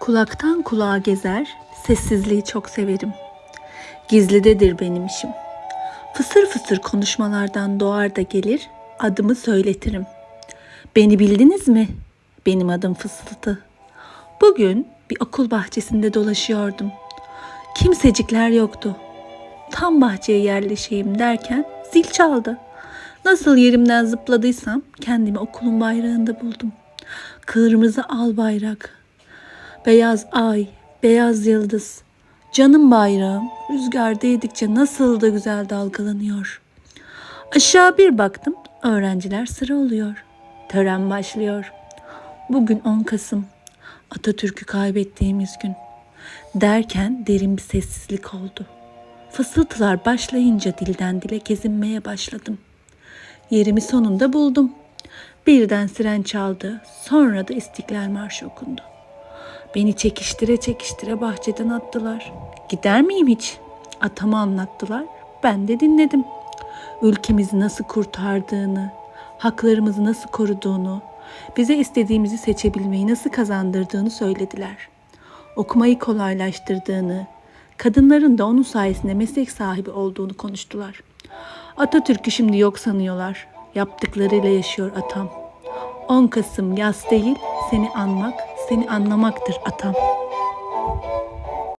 Kulaktan kulağa gezer, sessizliği çok severim. Gizlidedir benim işim. Fısır fısır konuşmalardan doğar da gelir, adımı söyletirim. Beni bildiniz mi? Benim adım Fısıltı. Bugün bir okul bahçesinde dolaşıyordum. Kimsecikler yoktu. Tam bahçeye yerleşeyim derken zil çaldı. Nasıl yerimden zıpladıysam kendimi okulun bayrağında buldum. Kırmızı al bayrak, beyaz ay, beyaz yıldız. Canım bayrağım rüzgar değdikçe nasıl da güzel dalgalanıyor. Aşağı bir baktım öğrenciler sıra oluyor. Tören başlıyor. Bugün 10 Kasım. Atatürk'ü kaybettiğimiz gün. Derken derin bir sessizlik oldu. Fısıltılar başlayınca dilden dile gezinmeye başladım. Yerimi sonunda buldum. Birden siren çaldı, sonra da İstiklal Marşı okundu. Beni çekiştire çekiştire bahçeden attılar. Gider miyim hiç? Atama anlattılar, ben de dinledim. Ülkemizi nasıl kurtardığını, haklarımızı nasıl koruduğunu, bize istediğimizi seçebilmeyi nasıl kazandırdığını söylediler. Okumayı kolaylaştırdığını, kadınların da onun sayesinde meslek sahibi olduğunu konuştular. Atatürk'ü şimdi yok sanıyorlar. Yaptıklarıyla yaşıyor atam. 10 Kasım yaz değil, seni anmak, seni anlamaktır atam.